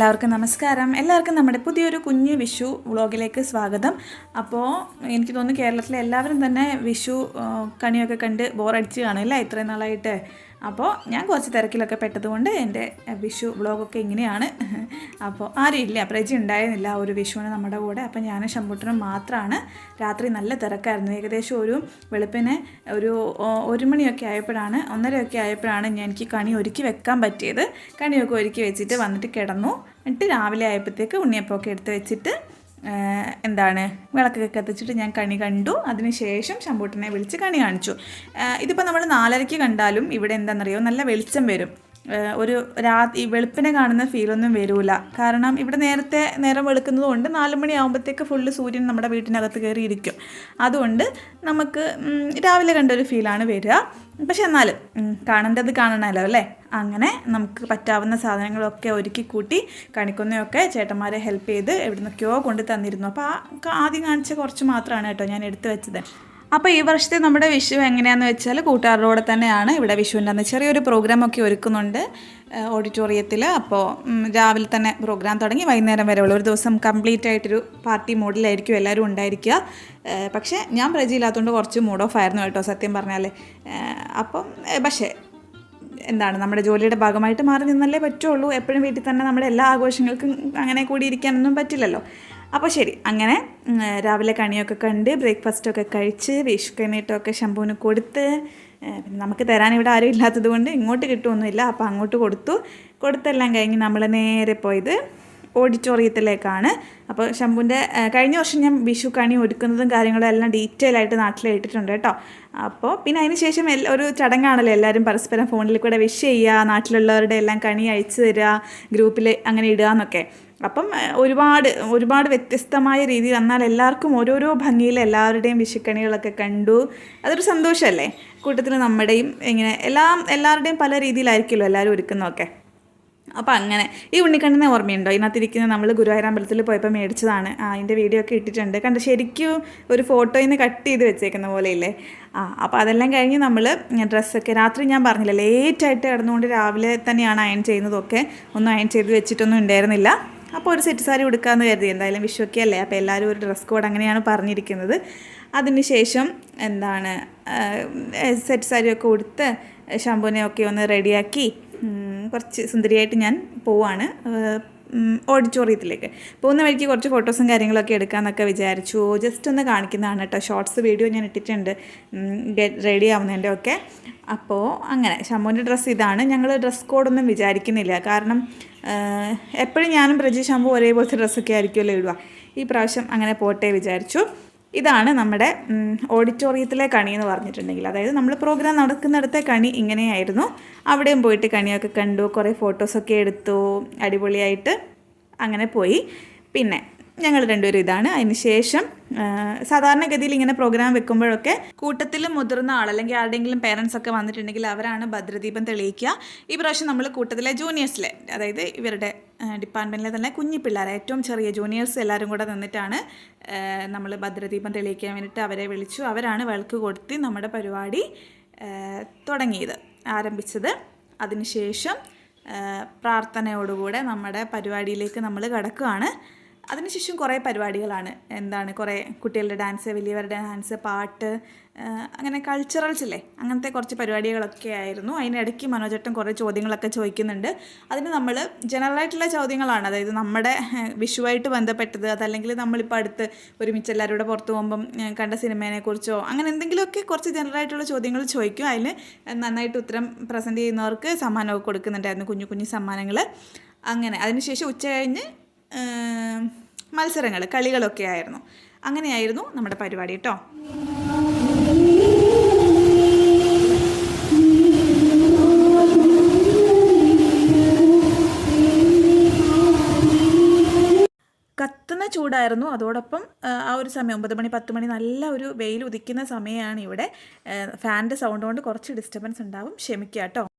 എല്ലാവർക്കും നമസ്കാരം. എല്ലാവർക്കും നമ്മുടെ പുതിയൊരു കുഞ്ഞു വിഷു വ്ളോഗിലേക്ക് സ്വാഗതം. അപ്പോൾ എനിക്ക് തോന്നുന്നു കേരളത്തിലെ എല്ലാവരും തന്നെ വിഷു കണിയൊക്കെ കണ്ട് ബോറടിച്ച് കാണില്ല ഇത്രയും നാളായിട്ട്. അപ്പോൾ ഞാൻ കുറച്ച് തിരക്കിലൊക്കെ പെട്ടതുകൊണ്ട് എന്റെ വിഷു വ്ളോഗൊക്കെ ഇങ്ങനെയാണ്. അപ്പോൾ ആരും ഇല്ല പ്രജി ഉണ്ടായിരുന്നില്ല ഒരു വിഷുവിന് നമ്മുടെ കൂടെ. അപ്പോൾ ഞാനും ശമ്പൂട്ടനും മാത്രമാണ് രാത്രി നല്ല തിരക്കായിരുന്നു. ഏകദേശം ഒരു വെളുപ്പിന് ഒരു ഒരു മണിയൊക്കെ ആയപ്പോഴാണ് ഒന്നരയൊക്കെ ആയപ്പോഴാണ് ഞാൻ എനിക്ക് കണി ഒരുക്കി വെക്കാൻ പറ്റിയത്. കണിയൊക്കെ ഒരുക്കി വെച്ചിട്ട് വന്നിട്ട് കിടന്നു. എന്നിട്ട് രാവിലെ ആയപ്പോഴത്തേക്ക് ഉണ്ണിയപ്പമൊക്കെ എടുത്ത് വെച്ചിട്ട് എന്താണ്? വിളക്കൊക്കെ കത്തിച്ചിട്ട് ഞാൻ കണി കണ്ടു. അതിനുശേഷം ശമ്പൂട്ടനെ വിളിച്ച് കണി കാണിച്ചു. ഇതിപ്പോൾ നമ്മൾ നാലരയ്ക്ക് കണ്ടാലും ഇവിടെ എന്താണെന്നറിയോ? നല്ല വെളിച്ചം വരും. ഒരു രാത്രി വെളുപ്പിനെ കാണുന്ന ഫീലൊന്നും വരില്ല കാരണം ഇവിടെ നേരത്തെ നേരം വെളുക്കുന്നത് കൊണ്ട് നാല് മണിയാകുമ്പോഴത്തേക്ക് ഫുള്ള് സൂര്യൻ നമ്മുടെ വീട്ടിനകത്ത് കയറിയിരിക്കും അതുകൊണ്ട് നമുക്ക് രാവിലെ കണ്ടൊരു ഫീലാണ് വരിക. പക്ഷെ എന്നാലും കാണേണ്ടത് കാണണമല്ലോ അല്ലേ? അങ്ങനെ നമുക്ക് പറ്റാവുന്ന സാധനങ്ങളൊക്കെ ഒരുക്കി കൂട്ടി കണിക്കൊന്നയൊക്കെ ചേട്ടന്മാരെ ഹെൽപ്പ് ചെയ്ത് എവിടുന്നൊക്കെയോ കൊണ്ട് തന്നിരുന്നു അപ്പോൾ ആ ആദ്യം കാണിച്ച കുറച്ച് മാത്രമാണ് കേട്ടോ ഞാൻ എടുത്തു വെച്ചത്. അപ്പോൾ ഈ വർഷത്തെ നമ്മുടെ വിഷു എങ്ങനെയാണെന്ന് വെച്ചാൽ കൂട്ടുകാരുടെ കൂടെ തന്നെയാണ് ഇവിടെ വിഷുവിന്റെ അന്ന് ചെറിയൊരു പ്രോഗ്രാമൊക്കെ ഒരുക്കുന്നുണ്ട്. ഓഡിറ്റോറിയത്തിൽ അപ്പോൾ രാവിലെ തന്നെ പ്രോഗ്രാം തുടങ്ങി. വൈകുന്നേരം വരെയുള്ള ഒരു ദിവസം കംപ്ലീറ്റ് ആയിട്ടൊരു പാർട്ടി മോഡിലായിരിക്കും എല്ലാവരും ഉണ്ടായിരിക്കുക. പക്ഷേ ഞാൻ പ്രജയില്ലാത്തതുകൊണ്ട് കുറച്ച് മൂഡ് ഓഫ് ആയിരുന്നു കേട്ടോ സത്യം പറഞ്ഞാൽ അപ്പം പക്ഷേ എന്താണ് നമ്മുടെ ജോലിയുടെ ഭാഗമായിട്ട് മാറി നിന്നല്ലേ പറ്റുള്ളൂ. എപ്പോഴും വീട്ടിൽ തന്നെ നമ്മുടെ എല്ലാ ആഘോഷങ്ങൾക്കും അങ്ങനെ കൂടി ഇരിക്കാനൊന്നും പറ്റില്ലല്ലോ. അപ്പോൾ ശരി അങ്ങനെ രാവിലെ കണിയൊക്കെ കണ്ട് ബ്രേക്ക്ഫാസ്റ്റൊക്കെ കഴിച്ച് വിഷു കൈനീട്ടമൊക്കെ ശംഭുവിന് കൊടുത്ത് പിന്നെ നമുക്ക് തരാൻ ഇവിടെ ആരും ഇല്ലാത്തത് കൊണ്ട് ഇങ്ങോട്ട് കിട്ടുമൊന്നുമില്ല അപ്പോൾ അങ്ങോട്ട് കൊടുത്തു. കൊടുത്തെല്ലാം കഴിഞ്ഞ് നമ്മൾ നേരെ പോയത് ഓഡിറ്റോറിയത്തിലേക്കാണ്. അപ്പോൾ ശംഭുവിന്റെ കഴിഞ്ഞ വർഷം ഞാൻ വിഷു കണി ഒരുക്കുന്നതും കാര്യങ്ങളും എല്ലാം ഡീറ്റെയിൽ ആയിട്ട് നാട്ടിൽ ഇട്ടിട്ടുണ്ട് കേട്ടോ. അപ്പോൾ പിന്നെ അതിന് ശേഷം ഒരു ചടങ്ങാണല്ലോ എല്ലാവരും പരസ്പരം ഫോണിൽ കൂടെ വിഷ് ചെയ്യുക നാട്ടിലുള്ളവരുടെ എല്ലാം കണി അയച്ചു തരിക ഗ്രൂപ്പിൽ അങ്ങനെ ഇടുക എന്നൊക്കെ. അപ്പം ഒരുപാട് ഒരുപാട് വ്യത്യസ്തമായ രീതിയിൽ വന്നാൽ എല്ലാവർക്കും ഓരോരോ ഭംഗിയിൽ എല്ലാവരുടെയും വിഷുക്കണികളൊക്കെ കണ്ടു. അതൊരു സന്തോഷമല്ലേ? കൂട്ടത്തിൽ നമ്മുടെയും ഇങ്ങനെ എല്ലാം എല്ലാവരുടെയും പല രീതിയിലായിരിക്കുമല്ലോ എല്ലാവരും ഒരുക്കുന്നതൊക്കെ. അപ്പോൾ അങ്ങനെ. ഈ ഉണ്ണിക്കണ്ണനെ ഓർമ്മയുണ്ടോ? ഇതിനകത്തിരിക്കുന്ന നമ്മൾ ഗുരുവായൂർ അമ്പലത്തിൽ പോയപ്പോൾ മേടിച്ചതാണ്. ആ അതിന്റെ വീഡിയോ ഒക്കെ ഇട്ടിട്ടുണ്ട്. കണ്ട് ശരിക്കും ഒരു ഫോട്ടോയിൽ നിന്ന് കട്ട് ചെയ്ത് വെച്ചേക്കുന്ന പോലെയില്ലേ? ആ അപ്പോൾ അതെല്ലാം കഴിഞ്ഞ് നമ്മൾ ഡ്രസ്സൊക്കെ രാത്രി ഞാൻ പറഞ്ഞില്ല ലേറ്റായിട്ട് കിടന്നുകൊണ്ട് രാവിലെ തന്നെയാണ് അയൺ ചെയ്യുന്നതൊക്കെ. ഒന്നും അയൺ ചെയ്ത് വെച്ചിട്ടൊന്നും ഉണ്ടായിരുന്നില്ല. അപ്പോൾ ഒരു സെറ്റ് സാരി ഉടുക്കാമെന്ന് കരുതി. എന്തായാലും വിഷുവൊക്കെ അല്ലേ? അപ്പോൾ എല്ലാവരും ഒരു ഡ്രസ് കോഡ് അങ്ങനെയാണ് പറഞ്ഞിരിക്കുന്നത്. അതിനുശേഷം എന്താണ് സെറ്റ് സാരിയൊക്കെ ഉടുത്ത് ശംഭുവിനെയൊക്കെ ഒന്ന് റെഡിയാക്കി കുറച്ച് സുന്ദരിയായിട്ട് ഞാൻ പോവാണ് ഓഡിറ്റോറിയത്തിലേക്ക്. പോകുന്ന വഴിക്ക് കുറച്ച് ഫോട്ടോസും കാര്യങ്ങളൊക്കെ എടുക്കാമെന്നൊക്കെ വിചാരിച്ചു. ജസ്റ്റ് ഒന്ന് കാണിക്കുന്നതാണ് കേട്ടോ ഷോർട്സ് വീഡിയോ ഞാൻ ഇട്ടിട്ടുണ്ട്. റെഡി ആവുന്നതിന്റെ ഒക്കെ അപ്പോൾ അങ്ങനെ ശംഭുവിന്റെ ഡ്രസ്സ് ഇതാണ്. ഞങ്ങൾ ഡ്രസ് കോഡൊന്നും വിചാരിക്കുന്നില്ല. കാരണം എപ്പോഴും ഞാനും പ്രജി ശംഭു ഒരേപോലത്തെ ഡ്രസ്സൊക്കെ ആയിരിക്കുമല്ലോ ഇടുക. ഈ പ്രാവശ്യം അങ്ങനെ പോട്ടെ വിചാരിച്ചു. ഇതാണ് നമ്മുടെ ഓഡിറ്റോറിയത്തിലെ കണി എന്ന് പറഞ്ഞിട്ടുണ്ടെങ്കിൽ. അതായത് നമ്മൾ പ്രോഗ്രാം നടക്കുന്നിടത്തെ കണി ഇങ്ങനെയായിരുന്നു. അവിടെയും പോയിട്ട് കണിയൊക്കെ കണ്ടു കുറേ ഫോട്ടോസൊക്കെ എടുത്തു അടിപൊളിയായിട്ട് അങ്ങനെ പോയി. പിന്നെ ഞങ്ങൾ രണ്ടുപേരും ഇതാണ്. അതിനുശേഷം സാധാരണഗതിയിൽ ഇങ്ങനെ പ്രോഗ്രാം വെക്കുമ്പോഴൊക്കെ കൂട്ടത്തിൽ മുതിർന്ന ആൾ അല്ലെങ്കിൽ ആരുടെയെങ്കിലും പേരൻസ് ഒക്കെ വന്നിട്ടുണ്ടെങ്കിൽ അവരാണ് ഭദ്രദീപം തെളിയിക്കുക. ഈ പ്രാവശ്യം നമ്മൾ കൂട്ടത്തിലെ ജൂനിയേഴ്സിലെ അതായത് ഇവരുടെ ഡിപ്പാർട്ട്മെന്റിലെ തന്നെ കുഞ്ഞു പിള്ളേരെ ഏറ്റവും ചെറിയ ജൂനിയേഴ്സ് എല്ലാവരും കൂടെ നിന്നിട്ടാണ് നമ്മൾ ഭദ്രദീപം തെളിയിക്കാൻ വേണ്ടിയിട്ട് അവരെ വിളിച്ചു. അവരാണ് വിളക്ക് കൊടുത്തി നമ്മുടെ പരിപാടി തുടങ്ങിയത് ആരംഭിച്ചത്. അതിനുശേഷം പ്രാർത്ഥനയോടുകൂടെ നമ്മുടെ പരിപാടിയിലേക്ക് നമ്മൾ കടക്കുകയാണ്. അതിനുശേഷം കുറേ പരിപാടികളാണ്. എന്താണ് കുറേ കുട്ടികളുടെ ഡാൻസ് വലിയവരുടെ ഡാൻസ് പാട്ട് അങ്ങനെ കൾച്ചറൽസ് അല്ലേ അങ്ങനത്തെ കുറച്ച് പരിപാടികളൊക്കെ ആയിരുന്നു. അതിനിടയ്ക്ക് മനോജട്ടൻ കുറേ ചോദ്യങ്ങളൊക്കെ ചോദിക്കുന്നുണ്ട്. അതിന് നമ്മൾ ജനറലായിട്ടുള്ള ചോദ്യങ്ങളാണ്. അതായത് നമ്മുടെ വിഷുവായിട്ട് ബന്ധപ്പെട്ടത് അതല്ലെങ്കിൽ നമ്മളിപ്പോൾ അടുത്ത് ഒരുമിച്ച് എല്ലാവരും കൂടെ പുറത്ത് പോകുമ്പം കണ്ട സിനിമേനെക്കുറിച്ചോ അങ്ങനെ എന്തെങ്കിലുമൊക്കെ കുറച്ച് ജനറലായിട്ടുള്ള ചോദ്യങ്ങൾ ചോദിക്കും. അതിന് നന്നായിട്ട് ഉത്തരം പ്രസന്റ് ചെയ്യുന്നവർക്ക് സമ്മാനമൊക്കെ കൊടുക്കുന്നുണ്ടായിരുന്നു കുഞ്ഞു കുഞ്ഞു സമ്മാനങ്ങൾ. അങ്ങനെ അതിനുശേഷം ഉച്ച കഴിഞ്ഞ് മത്സരങ്ങൾ കളികളൊക്കെ ആയിരുന്നു. അങ്ങനെയായിരുന്നു നമ്മുടെ പരിപാടി കേട്ടോ കത്തുന്ന ചൂടായിരുന്നു. അതോടൊപ്പം ആ, ഒരു സമയം ഒമ്പത് മണി പത്ത് മണി നല്ല ഒരു വെയിൽ ഉദിക്കുന്ന സമയമാണ് ഇവിടെ. ഫാനിന്റെ സൗണ്ട് കൊണ്ട് കുറച്ച് ഡിസ്റ്റർബൻസ് ഉണ്ടാവും. ക്ഷമിക്കുക കേട്ടോ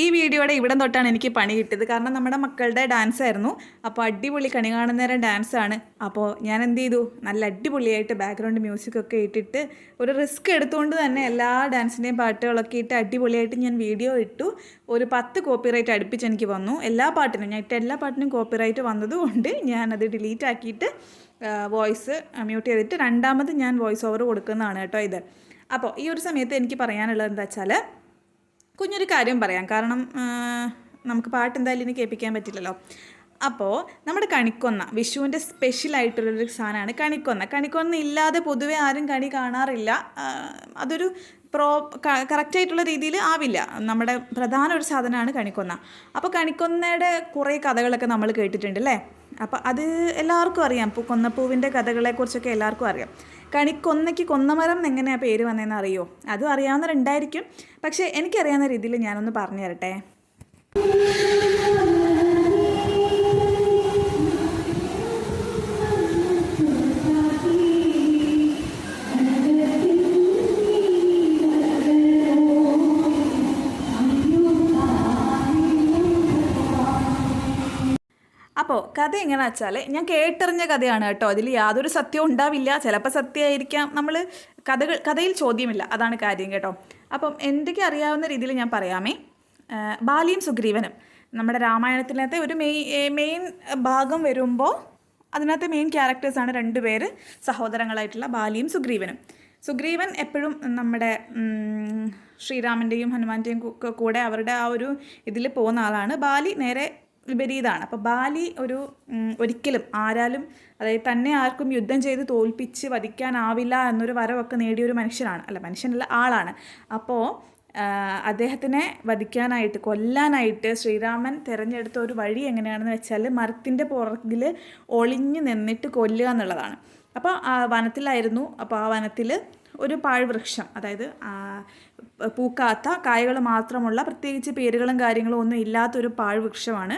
ഈ വീഡിയോയുടെ ഇവിടം തൊട്ടാണ് എനിക്ക് പണി കിട്ടിയത്. കാരണം നമ്മുടെ മക്കളുടെ ഡാൻസ് ആയിരുന്നു. അപ്പോൾ അടിപൊളി കണി കാണുന്നേരം ഡാൻസ് ആണ്. അപ്പോൾ ഞാൻ എന്ത് ചെയ്തു? നല്ല അടിപൊളിയായിട്ട് ബാക്ക്ഗ്രൗണ്ട് മ്യൂസിക് ഒക്കെ ഇട്ടിട്ട് ഒരു റിസ്ക് എടുത്തുകൊണ്ട് തന്നെ എല്ലാ ഡാൻസിന്റെയും പാട്ടുകളൊക്കെ ഇട്ട് അടിപൊളിയായിട്ട് ഞാൻ വീഡിയോ ഇട്ടു. ഒരു പത്ത് കോപ്പിറൈറ്റ് അടുപ്പിച്ച് എനിക്ക് വന്നു. എല്ലാ പാട്ടിനും ഞാൻ ഇട്ട എല്ലാ പാട്ടിനും കോപ്പിറൈറ്റ് വന്നതുകൊണ്ട് ഞാനത് ഡിലീറ്റ് ആക്കിയിട്ട് വോയിസ് മ്യൂട്ട് ചെയ്തിട്ട് രണ്ടാമത് ഞാൻ വോയിസ് ഓവർ കൊടുക്കുന്നതാണ് കേട്ടോ ഇത്. അപ്പോൾ ഈ ഒരു സമയത്ത് എനിക്ക് പറയാനുള്ളത് എന്താ വെച്ചാൽ കുഞ്ഞൊരു കാര്യം പറയാം. കാരണം നമുക്ക് പാട്ട് എന്തായാലും ഇനി കേൾപ്പിക്കാൻ പറ്റില്ലല്ലോ. അപ്പോൾ നമ്മുടെ കണിക്കൊന്ന വിഷുവിന്റെ സ്പെഷ്യലായിട്ടുള്ളൊരു സാധനമാണ് കണിക്കൊന്ന. കണിക്കൊന്ന ഇല്ലാതെ പൊതുവെ ആരും കണി കാണാറില്ല. അതൊരു പ്രോ കറക്റ്റായിട്ടുള്ള രീതിയിൽ ആവില്ല. നമ്മുടെ പ്രധാന ഒരു സാധനമാണ് കണിക്കൊന്ന. അപ്പോൾ കണിക്കൊന്നയുടെ കുറേ കഥകളൊക്കെ നമ്മൾ കേട്ടിട്ടുണ്ട് അല്ലേ? അപ്പോൾ അത് എല്ലാവർക്കും അറിയാം. ഇപ്പോൾ കൊന്നപ്പൂവിന്റെ കഥകളെക്കുറിച്ചൊക്കെ എല്ലാവർക്കും അറിയാം. കണിക്കൊന്നയ്ക്ക് കൊന്നമരം എങ്ങനെയാണ് പേര് വന്നതെന്ന് അറിയോ? അതും അറിയാവുന്നവരുണ്ടായിരിക്കും. പക്ഷേ എനിക്കറിയാവുന്ന രീതിയിൽ ഞാനൊന്ന് പറഞ്ഞു തരട്ടെ. അപ്പോൾ കഥ എങ്ങനെയാ വെച്ചാൽ ഞാൻ കേട്ടറിഞ്ഞ കഥയാണ് കേട്ടോ. അതിൽ യാതൊരു സത്യവും ഉണ്ടാവില്ല. ചിലപ്പോൾ സത്യമായിരിക്കാം നമ്മൾ കഥകൾ കഥയിൽ ചോദ്യമില്ല. അതാണ് കാര്യം കേട്ടോ. അപ്പം എന്തൊക്കെ അറിയാവുന്ന രീതിയിൽ ഞാൻ പറയാമേ. ബാലിയും സുഗ്രീവനും. നമ്മുടെ രാമായണത്തിനകത്തെ ഒരു മെയ് മെയിൻ ഭാഗം വരുമ്പോൾ അതിനകത്തെ മെയിൻ ക്യാരക്ടേഴ്സാണ് രണ്ടുപേര് സഹോദരങ്ങളായിട്ടുള്ള ബാലിയും സുഗ്രീവനും. സുഗ്രീവൻ എപ്പോഴും നമ്മുടെ ശ്രീരാമന്റെയും ഹനുമാന്റെയും കൂടെ അവരുടെ ആ ഒരു ഇതിൽ പോകുന്ന ആളാണ്. ബാലി നേരെ വിപരീതമാണ് അപ്പോൾ ബാലി ഒരു ഒരിക്കലും ആരാലും അതായത് തന്നെ ആർക്കും യുദ്ധം ചെയ്ത് തോൽപ്പിച്ച് വധിക്കാനാവില്ല എന്നൊരു വരവൊക്കെ നേടിയൊരു മനുഷ്യനാണ്. അല്ല മനുഷ്യനല്ല ആളാണ്. അപ്പോൾ അദ്ദേഹത്തിനെ വധിക്കാനായിട്ട് കൊല്ലാനായിട്ട് ശ്രീരാമൻ തിരഞ്ഞെടുത്ത ഒരു വഴി എങ്ങനെയാണെന്ന് വെച്ചാൽ മരത്തിന്റെ പുറകിൽ ഒളിഞ്ഞു നിന്നിട്ട് കൊല്ലുക എന്നുള്ളതാണ്. അപ്പോൾ വനത്തിലായിരുന്നു. അപ്പോൾ ആ വനത്തിൽ ഒരു പാഴ്വൃക്ഷം അതായത് പൂക്കാത്ത കായകൾ മാത്രമുള്ള പ്രത്യേകിച്ച് പേരുകളും കാര്യങ്ങളും ഒന്നും ഇല്ലാത്തൊരു പാഴ്വൃക്ഷമാണ്.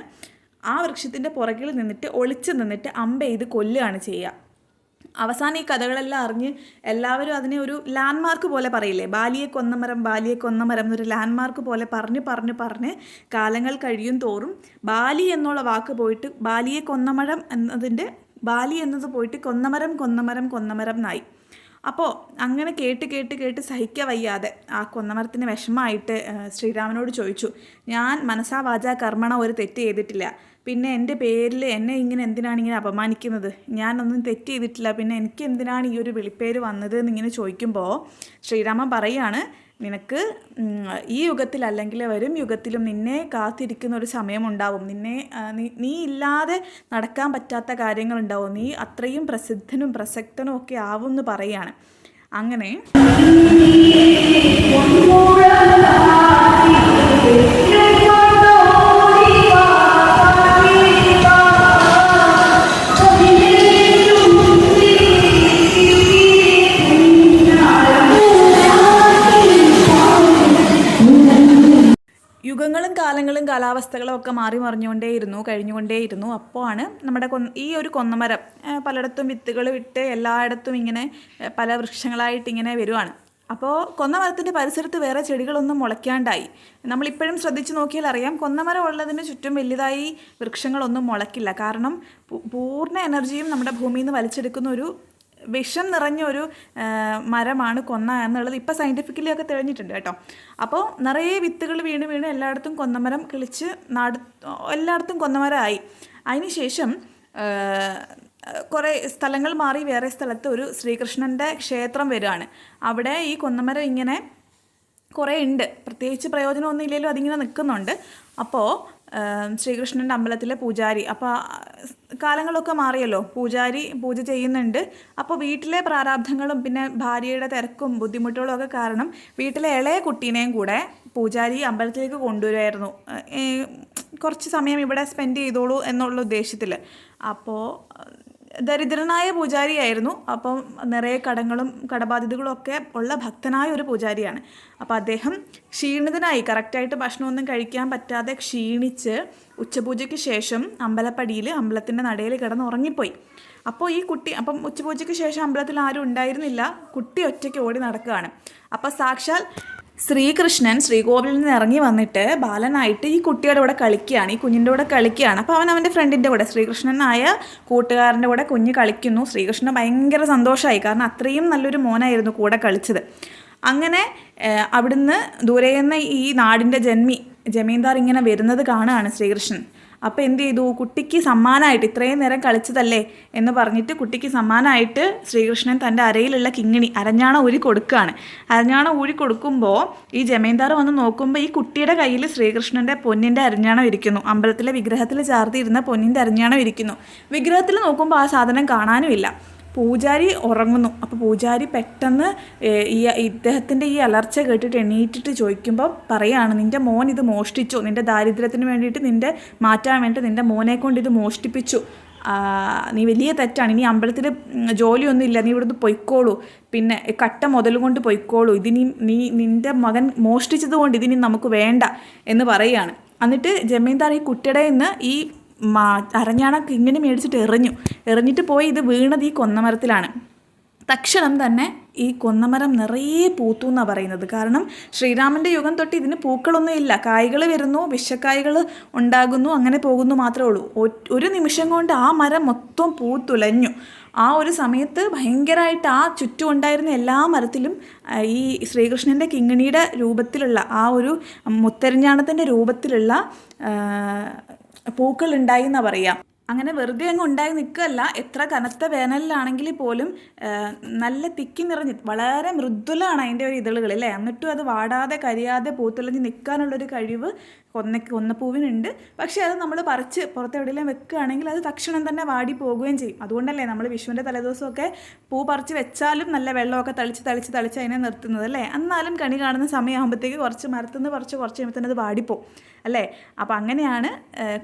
ആ വൃക്ഷത്തിന്റെ പുറകിൽ നിന്നിട്ട് ഒളിച്ച് നിന്നിട്ട് അമ്പ ചെയ്ത് കൊല്ലുകയാണ് ചെയ്യുക. അവസാനം ഈ കഥകളെല്ലാം അറിഞ്ഞ് എല്ലാവരും അതിനെ ഒരു ലാൻഡ്മാർക്ക് പോലെ പറയില്ലേ? ബാലിയെ കൊന്നമരം ബാലിയെ കൊന്നമരം എന്നൊരു ലാൻഡ്മാർക്ക് പോലെ പറഞ്ഞ് പറഞ്ഞ് പറഞ്ഞ് കാലങ്ങൾ കഴിയും തോറും ബാലി എന്നുള്ള വാക്ക് പോയിട്ട് ബാലിയെ കൊന്നമരം എന്നതിന്റെ ബാലി എന്നത് പോയിട്ട് കൊന്നമരം കൊന്നമരം കൊന്നമരം എന്നായി. അപ്പോൾ അങ്ങനെ കേട്ട് കേട്ട് കേട്ട് സഹിക്ക വയ്യാതെ ആ കൊന്നമരത്തിന് വിഷമമായിട്ട് ശ്രീരാമനോട് ചോദിച്ചു ഞാൻ മനസ്സാ വാച കർമ്മണ ഒരു തെറ്റ് ചെയ്തിട്ടില്ല. പിന്നെ എന്റെ പേരിൽ എന്നെ ഇങ്ങനെ എന്തിനാണ് ഇങ്ങനെ അപമാനിക്കുന്നത്? ഞാനൊന്നും തെറ്റ് ചെയ്തിട്ടില്ല. പിന്നെ എനിക്ക് എന്തിനാണ് ഈ ഒരു വിളിപ്പേര് വന്നത്? എന്നിങ്ങനെ ചോദിക്കുമ്പോൾ ശ്രീരാമൻ പറയാണ് നിനക്ക് ഈ യുഗത്തിൽ അല്ലെങ്കിൽ വരും യുഗത്തിലും നിന്നെ കാത്തിരിക്കുന്ന ഒരു സമയമുണ്ടാവും. നിന്നെ നീ ഇല്ലാതെ നടക്കാൻ പറ്റാത്ത കാര്യങ്ങളുണ്ടാവും. നീ അത്രയും പ്രസിദ്ധനും പ്രസക്തനും ഒക്കെ ആവും എന്ന് പറയാണ്. അങ്ങനെ യുഗങ്ങളും കാലങ്ങളും കാലാവസ്ഥകളും ഒക്കെ മാറി മറിഞ്ഞുകൊണ്ടേയിരുന്നു കഴിഞ്ഞുകൊണ്ടേയിരുന്നു. അപ്പോഴാണ് നമ്മുടെ കൊന്ന ഈ ഒരു കൊന്നമരം പലയിടത്തും വിത്തുകൾ വിട്ട് എല്ലായിടത്തും ഇങ്ങനെ പല വൃക്ഷങ്ങളായിട്ട് ഇങ്ങനെ വരുവാണ്. അപ്പോൾ കൊന്നമരത്തിന്റെ പരിസരത്ത് വേറെ ചെടികളൊന്നും മുളയ്ക്കാണ്ടായി. നമ്മളിപ്പോഴും ശ്രദ്ധിച്ച് നോക്കിയാൽ അറിയാം കൊന്നമരം ഉള്ളതിന് ചുറ്റും വലുതായി വൃക്ഷങ്ങളൊന്നും മുളയ്ക്കില്ല. കാരണം പൂർണ എനർജിയും നമ്മുടെ ഭൂമിയിൽ നിന്ന് വലിച്ചെടുക്കുന്ന ഒരു വിഷം നിറഞ്ഞ ഒരു മരമാണ് കൊന്ന എന്നുള്ളത് ഇപ്പോൾ സയന്റിഫിക്കലി ഒക്കെ തെളിഞ്ഞിട്ടുണ്ട് കേട്ടോ. അപ്പോൾ നിറയെ വിത്തുകൾ വീണ് വീണ് എല്ലായിടത്തും കൊന്നമരം കിളിച്ച് നാട് എല്ലായിടത്തും കൊന്നമരമായി. അതിനുശേഷം കുറേ സ്ഥലങ്ങൾ മാറി വേറെ സ്ഥലത്ത് ഒരു ശ്രീകൃഷ്ണന്റെ ക്ഷേത്രം വരികയാണ്. അവിടെ ഈ കൊന്നമരം ഇങ്ങനെ കുറേ ഉണ്ട്. പ്രത്യേകിച്ച് പ്രയോജനമൊന്നും ഇല്ലെങ്കിലും അതിങ്ങനെ നിൽക്കുന്നുണ്ട്. അപ്പോൾ ശ്രീകൃഷ്ണന്റെ അമ്പലത്തിലെ പൂജാരി. അപ്പോൾ കാലങ്ങളൊക്കെ മാറിയല്ലോ. പൂജാരി പൂജ ചെയ്യുന്നുണ്ട്. അപ്പോൾ വീട്ടിലെ പ്രാരാബ്ധങ്ങളും പിന്നെ ഭാര്യയുടെ തിരക്കും ബുദ്ധിമുട്ടുകളും ഒക്കെ കാരണം വീട്ടിലെ ഇളയ കുട്ടീനെയും കൂടെ പൂജാരി അമ്പലത്തിലേക്ക് കൊണ്ടുവരുമായിരുന്നു കുറച്ച് സമയം ഇവിടെ സ്പെൻഡ് ചെയ്തോളൂ എന്നുള്ള ഉദ്ദേശത്തിൽ അപ്പോൾ ദരിദ്രനായ പൂജാരിയായിരുന്നു. അപ്പം നിറയെ കടങ്ങളും കടബാധ്യതകളും ഒക്കെ ഉള്ള ഭക്തനായ ഒരു പൂജാരിയാണ്. അപ്പോൾ അദ്ദേഹം ക്ഷീണിതനായി കറക്റ്റായിട്ട് ഭക്ഷണമൊന്നും കഴിക്കാൻ പറ്റാതെ ക്ഷീണിച്ച് ഉച്ചപൂജയ്ക്ക് ശേഷം അമ്പലപ്പടിയിൽ അമ്പലത്തിന്റെ നടയിൽ കിടന്ന് ഉറങ്ങിപ്പോയി അപ്പോൾ ഈ കുട്ടി അപ്പം ഉച്ചപൂജയ്ക്ക് ശേഷം അമ്പലത്തിൽ ആരും ഉണ്ടായിരുന്നില്ല. കുട്ടി ഒറ്റയ്ക്ക് ഓടി നടക്കുകയാണ്. അപ്പോൾ സാക്ഷാൽ ശ്രീകൃഷ്ണൻ ശ്രീകോവിലിൽ നിന്ന് ഇറങ്ങി വന്നിട്ട് ബാലനായിട്ട് ഈ കുട്ടിയുടെ കൂടെ കളിക്കുകയാണ് ഈ കുഞ്ഞിന്റെ കൂടെ കളിക്കുകയാണ്. അപ്പോൾ അവൻ അവന്റെ ഫ്രണ്ടിന്റെ കൂടെ ശ്രീകൃഷ്ണനായ കൂട്ടുകാരന്റെ കൂടെ കുഞ്ഞ് കളിക്കുന്നു. ശ്രീകൃഷ്ണൻ ഭയങ്കര സന്തോഷമായി. കാരണം അത്രയും നല്ലൊരു മോനായിരുന്നു കൂടെ കളിച്ചത്. അങ്ങനെ അവിടുന്ന് ദൂരെ നിന്ന് ഈ നാടിന്റെ ജന്മി ജമീന്ദാർ ഇങ്ങനെ വരുന്നത് കാണുകയാണ് ശ്രീകൃഷ്ണൻ. അപ്പോൾ എന്ത് ചെയ്തു? കുട്ടിക്ക് സമ്മാനമായിട്ട് ഇത്രയും നേരം കളിച്ചതല്ലേ എന്ന് പറഞ്ഞിട്ട് കുട്ടിക്ക് സമ്മാനമായിട്ട് ശ്രീകൃഷ്ണൻ തന്റെ അരയിലുള്ള കിങ്ങിണി അരഞ്ഞാണ ഊരി കൊടുക്കുകയാണ്. അരഞ്ഞാണ ഊരി കൊടുക്കുമ്പോൾ ഈ ജമീന്ദാർ വന്ന് നോക്കുമ്പോൾ ഈ കുട്ടിയുടെ കയ്യിൽ ശ്രീകൃഷ്ണന്റെ പൊന്നിന്റെ അരഞ്ഞാണം ഇരിക്കുന്നു. അമ്പലത്തിലെ വിഗ്രഹത്തിൽ ചാർത്തിയിരുന്ന പൊന്നിന്റെ അരഞ്ഞാണം ഇരിക്കുന്നു. വിഗ്രഹത്തിൽ നോക്കുമ്പോൾ ആ സാധനം കാണാനുമില്ല. പൂജാരി ഉറങ്ങുന്നു. അപ്പോൾ പൂജാരി പെട്ടെന്ന് ഈ ഇദ്ദേഹത്തിന്റെ ഈ അലർച്ച കേട്ടിട്ട് എണീറ്റിട്ട് ചോദിക്കുമ്പോൾ പറയാണ് നിന്റെ മോൻ ഇത് മോഷ്ടിച്ചു. നിന്റെ ദാരിദ്ര്യത്തിന് വേണ്ടിയിട്ട് നിന്റെ മാറ്റാൻ വേണ്ടി നിന്റെ മോനെ കൊണ്ട് ഇത് മോഷ്ടിപ്പിച്ചു. നീ വലിയ തെറ്റാണ്. ഇനി അമ്പലത്തിൽ ജോലിയൊന്നും ഇല്ല. നീ ഇവിടുന്ന് പൊയ്ക്കോളൂ. പിന്നെ കട്ട മുതൽ കൊണ്ട് പൊയ്ക്കോളൂ. ഇതിനി നീ നിന്റെ മകൻ മോഷ്ടിച്ചത് കൊണ്ട് ഇതിനി നമുക്ക് വേണ്ട എന്ന് പറയുകയാണ് എന്നിട്ട് ജമീന്ദാർ ഈ കുട്ടിയുടെ നിന്ന് ഈ മാ അരഞ്ഞാണൊക്കെ ഇങ്ങനെ മേടിച്ചിട്ട് എറിഞ്ഞു. എറിഞ്ഞിട്ട് പോയി ഇത് വീണത് ഈ കൊന്നമരത്തിലാണ്. തക്ഷണം തന്നെ ഈ കൊന്നമരം നിറയെ പൂത്തു എന്നാണ് പറയുന്നത്. കാരണം ശ്രീരാമന്റെ യുഗം തൊട്ട് ഇതിന് പൂക്കളൊന്നും ഇല്ല. കായ്കൾ വരുന്നു വിഷക്കായ്കൾ ഉണ്ടാകുന്നു അങ്ങനെ പോകുന്നു മാത്രമേ ഉള്ളൂ. ഒരു നിമിഷം കൊണ്ട് ആ മരം മൊത്തം പൂത്തുലഞ്ഞു. ആ ഒരു സമയത്ത് ഭയങ്കരമായിട്ട് ആ ചുറ്റും ഉണ്ടായിരുന്ന എല്ലാ മരത്തിലും ഈ ശ്രീകൃഷ്ണന്റെ കിങ്ങിണിയുടെ രൂപത്തിലുള്ള ആ ഒരു മുത്തരഞ്ഞാണത്തിന്റെ രൂപത്തിലുള്ള പൂക്കൾ ഉണ്ടായി എന്നാ പറയാം. അങ്ങനെ വെറുതെ അങ്ങ് ഉണ്ടായി നിൽക്കുകയല്ല എത്ര കനത്ത വേനലിലാണെങ്കിൽ പോലും നല്ല തിക്കി നിറഞ്ഞ് വളരെ മൃദുലാണ് അതിന്റെ ഒരു ഇതളുകൾ അല്ലേ? എന്നിട്ടും അത് വാടാതെ കരിയാതെ പൂത്തുലഞ്ഞ് നിൽക്കാനുള്ളൊരു കഴിവ് കൊന്ന കൊന്നപ്പൂവിനുണ്ട്. പക്ഷേ അത് നമ്മൾ പറിച്ച് പുറത്തെവിടെയെങ്കിലും വെക്കുകയാണെങ്കിൽ അത് തക്ഷണം തന്നെ വാടി പോകുകയും ചെയ്യും. അതുകൊണ്ടല്ലേ നമ്മൾ വിഷുവിന്റെ തലേദിവസമൊക്കെ പൂ പറിച്ച് വെച്ചാലും നല്ല വെള്ളമൊക്കെ തളിച്ച് തളിച്ച് തളിച്ച് അതിനെ നിർത്തുന്നത് അല്ലേ? എന്നാലും കണി കാണുന്ന സമയമാകുമ്പോഴത്തേക്ക് കുറച്ച് മരത്തുനിന്ന് പറിച്ച് കുറച്ച് കഴിയുമ്പോൾ തന്നെ അത് വാടിപ്പോവും അല്ലേ? അപ്പം അങ്ങനെയാണ്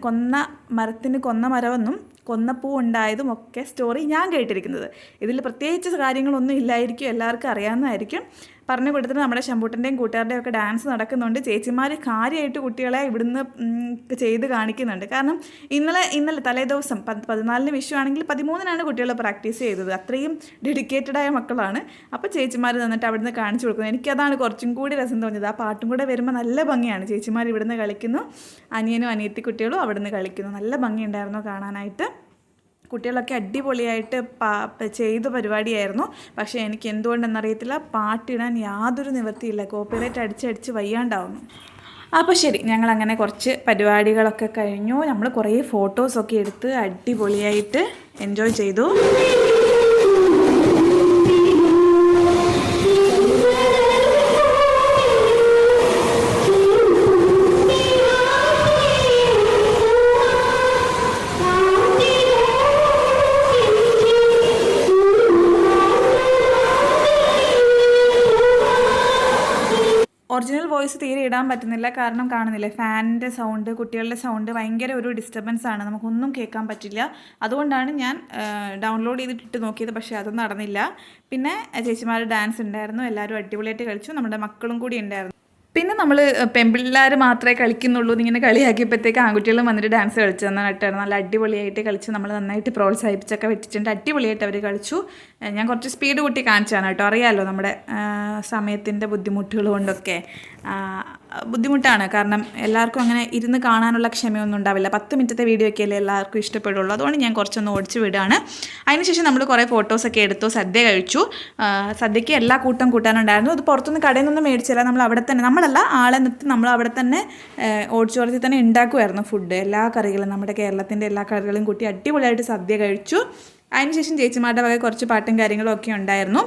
കൊന്ന മരത്തിന് കൊന്ന മരമെന്നും കൊന്നപ്പൂ ഉണ്ടായതും ഒക്കെ സ്റ്റോറി ഞാൻ കേട്ടിരിക്കുന്നത്. ഇതിൽ പ്രത്യേകിച്ച് കാര്യങ്ങളൊന്നും ഇല്ലായിരിക്കും. എല്ലാവർക്കും അറിയാവുന്നതായിരിക്കും. പറഞ്ഞു കൊടുത്തിട്ട് നമ്മുടെ ശമ്പൂട്ടന്റെയും കൂട്ടുകാരുടെയും ഒക്കെ ഡാൻസ് നടക്കുന്നുണ്ട്. ചേച്ചിമാർ കാര്യമായിട്ട് കുട്ടികളെ ഇവിടുന്ന് ചെയ്ത് കാണിക്കുന്നുണ്ട്. കാരണം ഇന്നലെ ഇന്നലെ തലേ ദിവസം പത് പതിനാലിന് വിഷു ആണെങ്കിൽ പതിമൂന്നിനാണ് കുട്ടികൾ പ്രാക്ടീസ് ചെയ്തത്. അത്രയും ഡെഡിക്കേറ്റഡായ മക്കളാണ്. അപ്പോൾ ചേച്ചിമാർ തന്നിട്ട് അവിടുന്ന് കാണിച്ചു കൊടുക്കുന്നത് എനിക്കതാണ് കുറച്ചും കൂടി രസം തോന്നിയത്. ആ പാട്ടും കൂടെ വരുമ്പോൾ നല്ല ഭംഗിയാണ്. ചേച്ചിമാർ ഇവിടുന്ന് കളിക്കുന്നു. അനിയനും അനിയത്തി കുട്ടികളും അവിടുന്ന് കളിക്കുന്നു. നല്ല ഭംഗിയുണ്ടായിരുന്നു കാണാനായിട്ട്. കുട്ടികളൊക്കെ അടിപൊളിയായിട്ട് പാ ചെയ്ത പരിപാടിയായിരുന്നു. പക്ഷേ എനിക്ക് എന്തുകൊണ്ടെന്നറിയത്തില്ല പാട്ടിടാൻ യാതൊരു നിവൃത്തിയില്ല. കോപ്പിറേറ്റ് അടിച്ചടിച്ച് വയ്യാണ്ടാവുന്നു. അപ്പോൾ ശരി ഞങ്ങൾ അങ്ങനെ കുറച്ച് പരിപാടികളൊക്കെ കഴിഞ്ഞു. നമ്മൾ കുറേ ഫോട്ടോസൊക്കെ എടുത്ത് അടിപൊളിയായിട്ട് എൻജോയ് ചെയ്തു. ഒറിജിനൽ വോയിസ് തീരെ ഇടാൻ പറ്റുന്നില്ല. കാരണം കാണുന്നില്ല? ഫാനിന്റെ സൗണ്ട് കുട്ടികളുടെ സൗണ്ട് ഭയങ്കര ഒരു ഡിസ്റ്റർബൻസ് ആണ്. നമുക്കൊന്നും കേൾക്കാൻ പറ്റില്ല. അതുകൊണ്ടാണ് ഞാൻ ഡൗൺലോഡ് ചെയ്തിട്ട് നോക്കിയത്. പക്ഷേ അത് നടന്നില്ല. പിന്നെ ചേച്ചിമാർ ഡാൻസ് ഉണ്ടായിരുന്നു. എല്ലാവരും അടിപൊളിയായിട്ട് കളിച്ചു. നമ്മുടെ മക്കളും കൂടി ഉണ്ടായിരുന്നു. പിന്നെ നമ്മൾ പെൺപിള്ളേർ മാത്രമേ കളിക്കുന്നുള്ളൂ ഇങ്ങനെ കളിയാക്കിയപ്പോഴത്തേക്ക് ആൺകുട്ടികളും വന്നിട്ട് ഡാൻസ് കളിച്ചു നന്നായിട്ടാണ് നല്ല അടിപൊളിയായിട്ട് കളിച്ച് നമ്മൾ നന്നായിട്ട് പ്രോത്സാഹിപ്പിച്ചൊക്കെ വെച്ചിട്ടുണ്ട്. അടിപൊളിയായിട്ട് അവർ കളിച്ചു. ഞാൻ കുറച്ച് സ്പീഡ് കൂട്ടി കാണിച്ചാണ് കേട്ടോ. അറിയാമല്ലോ നമ്മുടെ സമയത്തിന്റെ ബുദ്ധിമുട്ടുകൾ കൊണ്ടൊക്കെ. ബുദ്ധിമുട്ടാണ്. കാരണം എല്ലാവർക്കും അങ്ങനെ ഇരുന്ന് കാണാനുള്ള ക്ഷമയൊന്നും ഉണ്ടാവില്ല. പത്ത് മിനിറ്റത്തെ വീഡിയോ ഒക്കെ അല്ലേ എല്ലാവർക്കും ഇഷ്ടപ്പെടുള്ളൂ. അതുകൊണ്ട് ഞാൻ കുറച്ചൊന്ന് ഓടിച്ച് വിടുകയാണ്. അതിനുശേഷം നമ്മൾ കുറേ ഫോട്ടോസൊക്കെ എടുത്തു. സദ്യ കഴിച്ചു. സദ്യയ്ക്ക് എല്ലാ കൂട്ടം കൂട്ടാനുണ്ടായിരുന്നു. അത് പുറത്തുനിന്ന് കടയിൽ നിന്ന് മേടിച്ചില്ല. നമ്മൾ അവിടെ തന്നെ നമ്മളല്ല ആളെ നിർത്തി നമ്മൾ അവിടെ തന്നെ ഓടിച്ചോറത്തിൽ തന്നെ ഉണ്ടാക്കുമായിരുന്നു ഫുഡ് എല്ലാ കറികളും നമ്മുടെ കേരളത്തിന്റെ എല്ലാ കറികളും കൂട്ടി അടിപൊളിയായിട്ട് സദ്യ കഴിച്ചു. അതിനുശേഷം ചേച്ചിമാരുടെ വക കുറച്ച് പാട്ടും കാര്യങ്ങളും ഒക്കെ ഉണ്ടായിരുന്നു.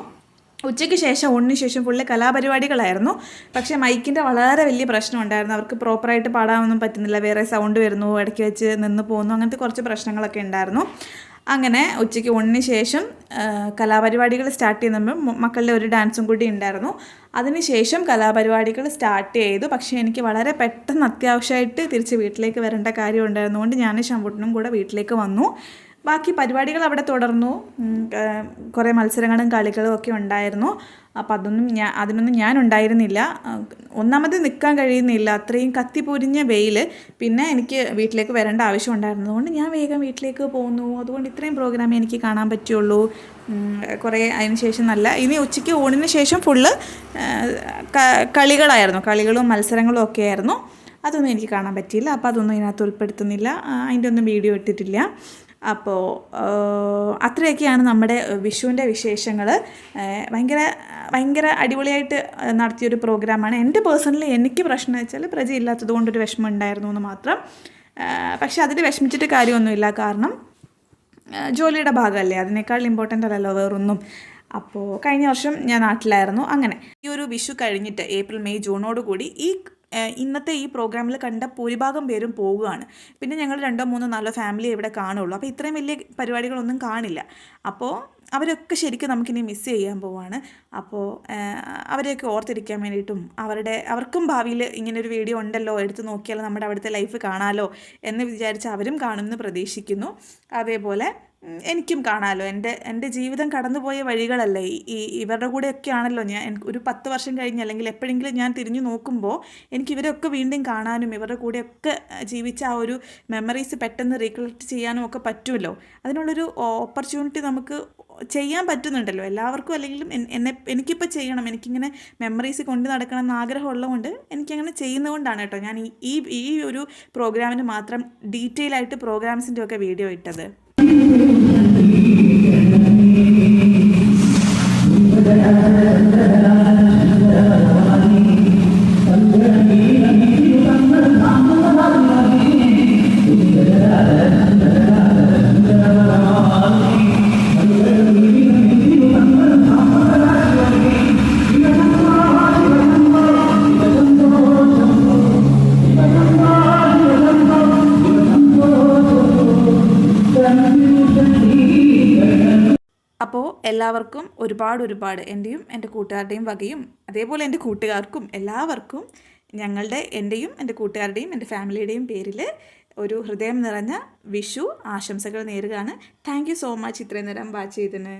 ഉച്ചയ്ക്ക് ശേഷം ഊണിന് ശേഷം ഫുള്ള് കലാപരിപാടികളായിരുന്നു. പക്ഷേ മൈക്കിന്റെ വളരെ വലിയ പ്രശ്നം ഉണ്ടായിരുന്നു. അവർക്ക് പ്രോപ്പറായിട്ട് പാടാനൊന്നും പറ്റുന്നില്ല. വേറെ സൗണ്ട് വരുന്നു ഇടയ്ക്ക് വെച്ച് നിന്ന് പോകുന്നു അങ്ങനത്തെ കുറച്ച് പ്രശ്നങ്ങളൊക്കെ ഉണ്ടായിരുന്നു. അങ്ങനെ ഉച്ചയ്ക്ക് ഊണിന് ശേഷം കലാപരിപാടികൾ സ്റ്റാർട്ട് ചെയ്യുമ്പോൾ മക്കളുടെ ഒരു ഡാൻസും കൂടി ഉണ്ടായിരുന്നു. അതിനുശേഷം കലാപരിപാടികൾ സ്റ്റാർട്ട് ചെയ്തു. പക്ഷേ എനിക്ക് വളരെ പെട്ടെന്ന് അത്യാവശ്യമായിട്ട് തിരിച്ച് വീട്ടിലേക്ക് വരേണ്ട കാര്യം ഉണ്ടായിരുന്നുകൊണ്ട് ഞാൻ ശമ്പുട്ടിനും കൂടെ വീട്ടിലേക്ക് വന്നു. ബാക്കി പരിപാടികൾ അവിടെ തുടർന്നു. കുറേ മത്സരങ്ങളും കളികളും ഒക്കെ ഉണ്ടായിരുന്നു. അപ്പം അതൊന്നും ഞാൻ അതിനൊന്നും ഞാൻ ഉണ്ടായിരുന്നില്ല. ഒന്നാമത് നിൽക്കാൻ കഴിയുന്നില്ല. അത്രയും കത്തിപ്പൊരിഞ്ഞ വെയിൽ പിന്നെ എനിക്ക് വീട്ടിലേക്ക് വരേണ്ട ആവശ്യം ഉണ്ടായിരുന്നതുകൊണ്ട് ഞാൻ വേഗം വീട്ടിലേക്ക് പോന്നു. അതുകൊണ്ട് ഇത്രയും പ്രോഗ്രാം എനിക്ക് കാണാൻ പറ്റുള്ളൂ. കുറേ അതിന് ശേഷം നല്ല ഇനി ഉച്ചയ്ക്ക് ഊണിന് ശേഷം ഫുള്ള് കളികളായിരുന്നു. കളികളും മത്സരങ്ങളും ഒക്കെ ആയിരുന്നു. അതൊന്നും എനിക്ക് കാണാൻ പറ്റിയില്ല. അപ്പോൾ അതൊന്നും ഇതിനകത്ത് ഉൾപ്പെടുത്തുന്നില്ല. അതിന്റെ ഒന്നും വീഡിയോ ഇട്ടിട്ടില്ല. അപ്പോൾ അത്രയൊക്കെയാണ് നമ്മുടെ വിഷുവിന്റെ വിശേഷങ്ങൾ ഭയങ്കര ഭയങ്കര അടിപൊളിയായിട്ട് നടത്തിയൊരു പ്രോഗ്രാമാണ്. എന്റെ പേഴ്സണലി എനിക്ക് പ്രശ്നം വെച്ചാൽ പ്രജ ഇല്ലാത്തത് കൊണ്ടൊരു വിഷമം ഉണ്ടായിരുന്നു എന്ന് മാത്രം. പക്ഷേ അതിൽ വിഷമിച്ചിട്ട് കാര്യമൊന്നുമില്ല. കാരണം ജോലിയുടെ ഭാഗമല്ലേ? അതിനേക്കാൾ ഇമ്പോർട്ടന്റ് അല്ലല്ലോ വേറൊന്നും. അപ്പോൾ കഴിഞ്ഞ വർഷം ഞാൻ നാട്ടിലായിരുന്നു. അങ്ങനെ ഈ ഒരു വിഷു കഴിഞ്ഞിട്ട് ഏപ്രിൽ മെയ് ജൂണോട് കൂടി ഈ ഇന്നത്തെ ഈ പ്രോഗ്രാമിൽ കണ്ട ഭൂരിഭാഗം പേരും പോവുകയാണ്. പിന്നെ ഞങ്ങൾ രണ്ടോ മൂന്നോ നാലോ ഫാമിലി ഇവിടെ കാണുള്ളൂ. അപ്പോൾ ഇത്രയും വലിയ പരിപാടികളൊന്നും കാണില്ല. അപ്പോൾ അവരൊക്കെ ശരിക്കും നമുക്കിനി മിസ് ചെയ്യാൻ പോവാണ്. അപ്പോൾ അവരെയൊക്കെ ഓർത്തിരിക്കാൻ വേണ്ടിയിട്ടും അവരുടെ അവർക്കും ഭാവിയിൽ ഇങ്ങനൊരു വീഡിയോ ഉണ്ടല്ലോ എടുത്ത് നോക്കിയാൽ നമ്മുടെ അവിടുത്തെ ലൈഫ് കാണാലോ എന്ന് വിചാരിച്ച് അവരും കാണുമെന്ന് പ്രതീക്ഷിക്കുന്നു. അതേപോലെ എനിക്കും കാണാമല്ലോ എന്റെ എന്റെ ജീവിതം കടന്നുപോയ വഴികളല്ലേ ഈ ഇവരുടെ കൂടെയൊക്കെ ആണല്ലോ ഞാൻ ഒരു പത്ത് വർഷം കഴിഞ്ഞ് അല്ലെങ്കിൽ എപ്പോഴെങ്കിലും ഞാൻ തിരിഞ്ഞു നോക്കുമ്പോൾ എനിക്ക് ഇവരൊക്കെ വീണ്ടും കാണാനും ഇവരുടെ കൂടെയൊക്കെ ജീവിച്ച ആ ഒരു മെമ്മറീസ് പെട്ടെന്ന് റീകളക്ട് ചെയ്യാനും ഒക്കെ പറ്റുമല്ലോ. അതിനുള്ളൊരു ഓപ്പർച്യൂണിറ്റി നമുക്ക് ചെയ്യാൻ പറ്റുന്നുണ്ടല്ലോ. എല്ലാവർക്കും അല്ലെങ്കിലും എന്നെ എനിക്കിപ്പോൾ ചെയ്യണം. എനിക്കിങ്ങനെ മെമ്മറീസ് കൊണ്ട് നടക്കണം എന്ന് ആഗ്രഹമുള്ളതുകൊണ്ട് എനിക്കങ്ങനെ ചെയ്യുന്നതുകൊണ്ടാണ് കേട്ടോ ഞാൻ ഈ ഈ ഒരു പ്രോഗ്രാമിന് മാത്രം ഡീറ്റെയിൽ ആയിട്ട് പ്രോഗ്രാംസിന്റെ ഒക്കെ വീഡിയോ ഇട്ടത്. അപ്പോൾ എല്ലാവർക്കും ഒരുപാട് ഒരുപാട് എന്റെയും എന്റെ കൂട്ടുകാരുടെയും വകയും അതേപോലെ എന്റെ കൂട്ടുകാർക്കും എല്ലാവർക്കും ഞങ്ങളുടെ എന്റെയും എന്റെ കൂട്ടുകാരുടെയും എന്റെ ഫാമിലിയുടെയും പേരിൽ ഒരു ഹൃദയം നിറഞ്ഞ വിഷു ആശംസകൾ നേരുകയാണ്. താങ്ക് സോ മച്ച് ഇത്രയും നേരം വാച്ച് ചെയ്തതിന്.